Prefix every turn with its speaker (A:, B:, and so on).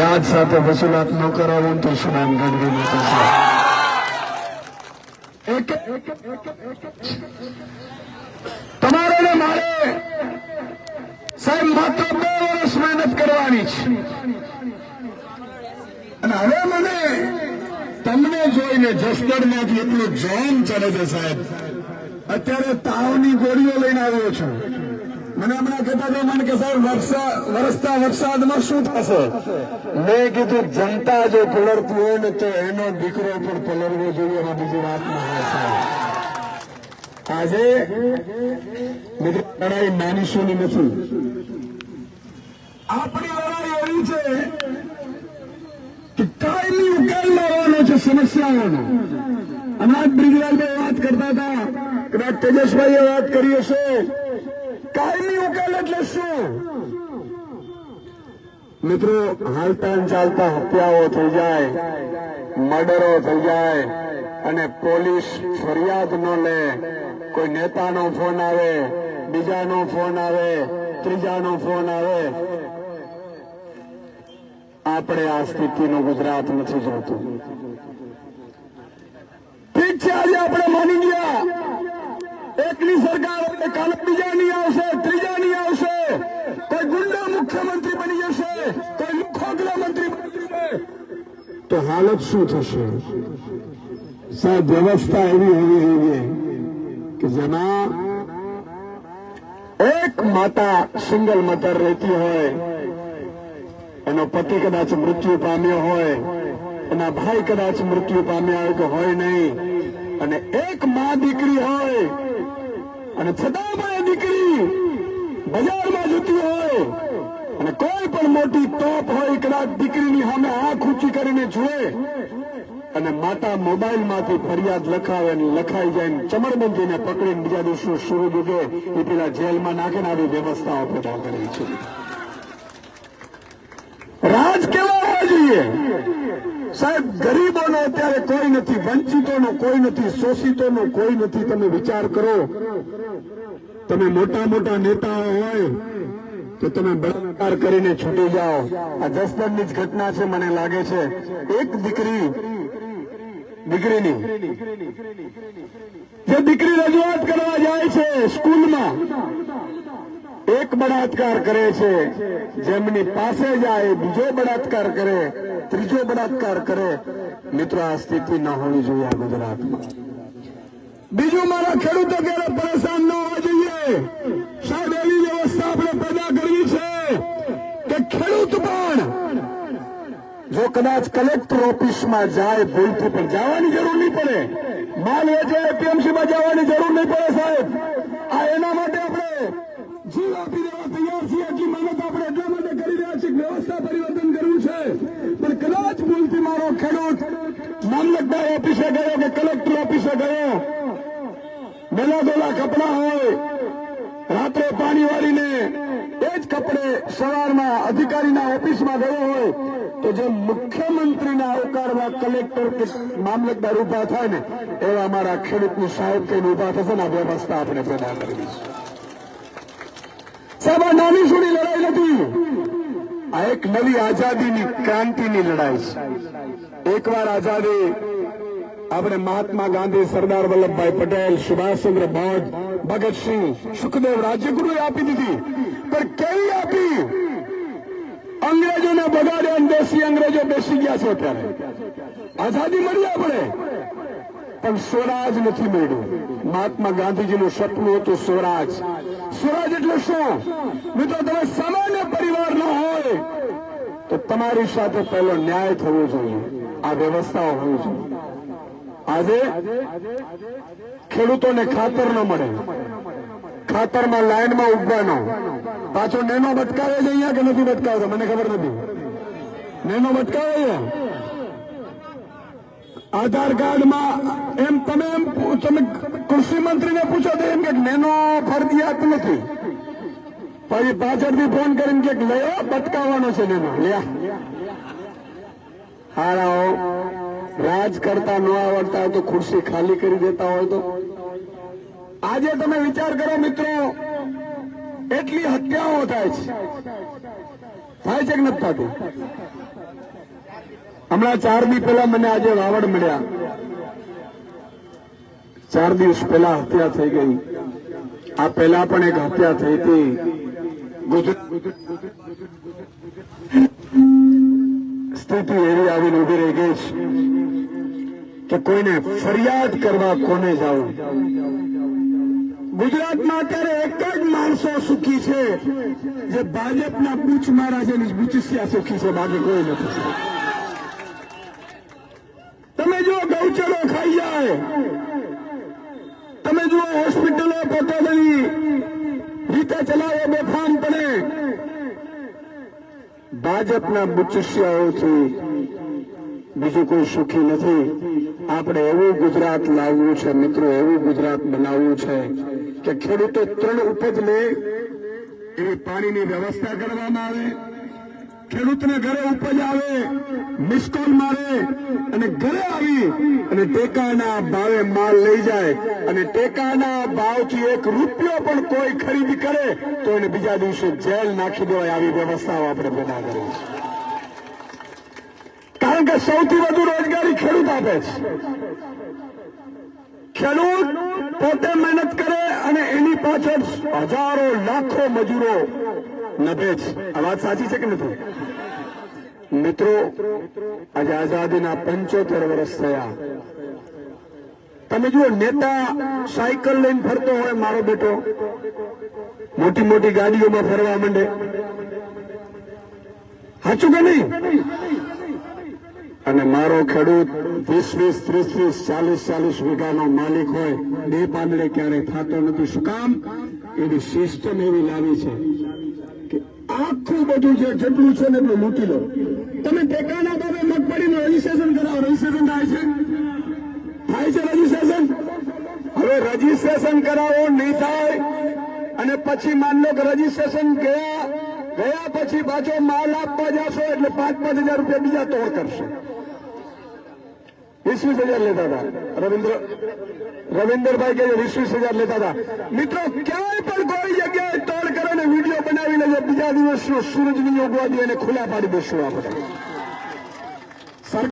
A: વ્યાજ સાથે વસૂલાત ન કરાવું તો સુનામ ગઢવી એક તમારે મારે સાહેબ માત્ર બે વર્ષ મહેનત કરવાની છે. અને હવે મને તમને જોઈને જસદણમાંથી એટલું જોમ ચડે છે સાહેબ. અત્યારે તાવની ગોળીઓ લઈને આવ્યો છું. મને હમણાં કહેતા હતા મને કે સાહેબ વરસા વરસતા વરસાદમાં શું થશે? મેં કીધું, જનતા જો પલળતી હોય ને તો એનો દીકરો પણ પલળવો જોઈએ એમાં બીજી વાત આજે લડાઈ માનીશોની નથી. આપણી લડાઈ એવી છે કે કાયમી ઉકેલ લાવવાનો છે સમસ્યાઓનો હમણાં બ્રિજરાજભાઈ વાત કરતા હતા, કદાચ તેજસભાઈએ વાત કરી હશે. કાયમી ઉકેલ એટલે શું? મિત્રો હાલતા ચાલતા હત્યાઓ થઈ જાય, મર્ડરો થઈ જાય, અને પોલીસ ફરિયાદ ન લે. કોઈ નેતાનો ફોન આવે, બીજાનો ફોન આવે, ત્રીજાનો ફોન આવે. આપણે આ સ્થિતિનું ગુજરાત નથી જોતું. ઠીક છે, આજે આપણે માની ગયા. એકની સરકાર કાલે બીજાની આવશે. હાલત શું થશે? સાહેબ, વ્યવસ્થા એવી હોવી જોઈએ કે જેમાં એક માતા સિંગલ મધર રહેતી હોય, એનો પતિ કદાચ મૃત્યુ પામ્યો હોય, એના ભાઈ કદાચ મૃત્યુ પામ્યા હોય કે હોય નહીં, અને એક મા દીકરી હોય, અને છતાં પણ દીકરી બજારમાં જતી હોય અને કોઈ પણ મોટી તોપ હોય, કદાચ દીકરીની સામે આંખ ઊંચી કરીને જુએ અને માતા મોબાઈલમાંથી ફરિયાદ લખાવે ને લખાઈ જાય ચમરબંધીને પકડીને બીજા દિવસનું શરૂ દુગે એ પેલા જેલમાં નાખીને આવી વ્યવસ્થાઓ પેદા કરી છે. રાજ કેવો હોવા જોઈએ? સાહેબ, ગરીબોનો અત્યારે કોઈ નથી, વંચિતોનો કોઈ નથી, શોષિતોનો કોઈ નથી. તમે વિચાર કરો. તમે મોટા મોટા નેતાઓ હોય તો તમે બળાત્કાર કરીને છૂટી જાઓ. આ જસદણની જ ઘટના છે, મને લાગે છે. એક દીકરી, દીકરીની. જે દીકરી રજૂઆત કરવા જાય છે સ્કૂલમાં, એક બળાત્કાર કરે છે. જેમની પાસે જાય, બીજો બળાત્કાર કરે, ત્રીજો બળાત્કાર કરે. મિત્રો, આ સ્થિતિ ન હોવી જોઈએ આ ગુજરાતમાં. બીજું મારા ખેડૂતો ક્યારે પરેશાન ન હોવા જોઈએ? સાહેબ એવી વ્યવસ્થા આપણે પેદા કરવી છે કે ખેડૂત પણ જો કદાચ કલેક્ટર ઓફિસમાં જાય, ભૂલથી પણ જવાની જરૂર નહીં પડે. માલ વેચવા એપીએમસી માં જવાની જરૂર નહીં પડે સાહેબ. આ એના માટે આપણે જીવ આપી દેવા તૈયાર છીએ. એટલી મહેનત આપણે એટલા માટે કરી રહ્યા છીએ વ્યવસ્થા પરિવર્તન કરવું છે. પણ કદાચ ભૂલથી મારો ખેડૂત મામલતદાર ઓફિસે ગયો કે કલેક્ટર ઓફિસે ગયો. મેલા દોલા કપડા હોય રાત્રે પાણી વાળીને એ જ કપડે સવારમાં અધિકારીના ઓફિસમાં ગયો હોય તો જે મુખ્યમંત્રીના આવકારમાં કલેક્ટર કે મામલતદાર ઊભા થાય ને, એવા અમારા ખેડૂતની સાહેબ કઈને ઊભા થશે ને આ વ્યવસ્થા આપણે પેદા કરી સાહેબ, આ નાની સુની લડાઈ નથી. આ એક નવી આઝાદીની ક્રાંતિની લડાઈ છે. એકવાર આઝાદી આપણે મહાત્મા ગાંધી, સરદાર વલ્લભભાઈ પટેલ, સુભાષચંદ્ર બોઝ, ભગતસિંહ, સુખદેવ રાજ્યગુરુએ આપી દીધી. પણ કેવી આપી. અંગ્રેજોને બગાડ્યા દેશી અંગ્રેજો બેસી ગયા છે અત્યારે. આઝાદી મળી આપણે. પણ સ્વરાજ નથી મળ્યું. મહાત્મા ગાંધીજીનું સપનું હતું સ્વરાજ. સ્વરાજ એટલે શું? મિત્રો, તમે સામાન્ય પરિવાર ન હોય, તો તમારી સાથે પહેલો ન્યાય થવો જોઈએ. આ વ્યવસ્થાઓ હોવી જોઈએ. આજે ખેડૂતોને ખાતર ન મળે. ખાતરમાં લાઈનમાં ઉભવાનો પાછો નેનો બટકાવે છે અહીંયા કે નથી બટકાવતો? મને ખબર નથી. નેનો બટકાવે છે? આધાર કાર્ડમાં એમ તમે એમ તમે કૃષિ મંત્રીને પૂછો તો એમ કે નેનો ફરજિયાત નથી. પછી પાછળથી ફોન કરીને કે લયો, બટકાવવાનો છે નેનો. લ્યા. હારાઓ, રાજ કરતા ન આવડતા હોય તો ખુરશી ખાલી કરી દેતા હોય તો. આજે તમે વિચાર કરો મિત્રો, એટલી હત્યાઓ થાય છે. થાય છે કે નથી થતું? હમણાં ચાર દિવસ પહેલા મને આજે વાવડ મળ્યા. ચાર દિવસ પહેલા હત્યા થઈ ગઈ. આ પહેલા પણ એક હત્યા થઈ હતી. સ્થિતિ એવી આવીને ઊભી રહી ગઈ છે કે કોઈને ફરિયાદ કરવા કોને જવું ગુજરાતમાં અત્યારે એક જ માણસો સુખી છે, જે ભાજપના પૂછ છે બુચિસિયા સુખી છે, બાકી કોઈ નથી. તમે જો ગૌચરો ખાઈ જાય. તમે જુઓ હોસ્પિટલો પોતાની રીતે ચલાવો બેફામપણે ભાજપના બુચિસિયાઓથી બીજું કોઈ સુખી નથી. આપણે એવું ગુજરાત લાવવું છે, મિત્રો, એવું ગુજરાત બનાવવું છે. કે ખેડૂતો ત્રણ ઉપજ લે, એવી પાણીની વ્યવસ્થા કરવામાં આવે. ખેડૂતને ઘરે ઉપજ આવે, મિસકોલ મારે અને ઘરે આવી અને ટેકાના ભાવે માલ લઈ જાય. અને ટેકાના ભાવથી એક રૂપિયો પણ કોઈ ખરીદી કરે, તો એને બીજા દિવસે જેલ નાખી દેવાય. આવી વ્યવસ્થાઓ આપણે પેદા કરવી કારણ કે સૌથી વધુ રોજગારી ખેડૂત આપે છે. ખેડૂત પોતે મહેનત કરે પાછળ હજારો લાખો મજૂરો નભે છે આ વાત સાચી છે કે નથી મિત્રો આજે આઝાદીના પંચોતેર વર્ષ થયા તમે જુઓ નેતા સાયકલ લઈને ફરતો હોય મારો બેટો મોટી મોટી ગાડીઓમાં ફરવા માંડે સાચું કે નહીં અને મારો ખેડૂત વીસ વીસ ત્રીસ ત્રીસ ચાલીસ ચાલીસ વીઘાનો માલિક હોય બે પાંદડે ક્યારેય થતો નથી. શું કામ? એની સિસ્ટમ એવી લાવી છે કે આખું બધું જે જેટલું છે ને એટલું લૂંટી લો. તમે ટેકાના ભાવે મગફળીનું રજીસ્ટ્રેશન કરાવો. રજીસ્ટ્રેશન થાય છે? થાય છે રજીસ્ટ્રેશન હવે રજીસ્ટ્રેશન કરાવો, નહીં થાય, અને પછી માન લો કે રજીસ્ટ્રેશન ગયા ગયા પછી પાછો માલ આપવા જશો એટલે પાંચ પાંચ હજાર રૂપિયા બીજા તોડ કરશે. વીસ હજાર લેતા હતા. રવિન્દ્ર રવિન્દરભાઈ કે વીસ વીસ હજાર લેતા હતા. મિત્રો, ક્યાંય પણ કોઈ જગ્યાએ તોડ કરે ને વીડિયો બનાવીને બીજા દિવસનો સૂરજ નહીં ઉગવા અને ખુલ્લા પાડી દેશું આપણે.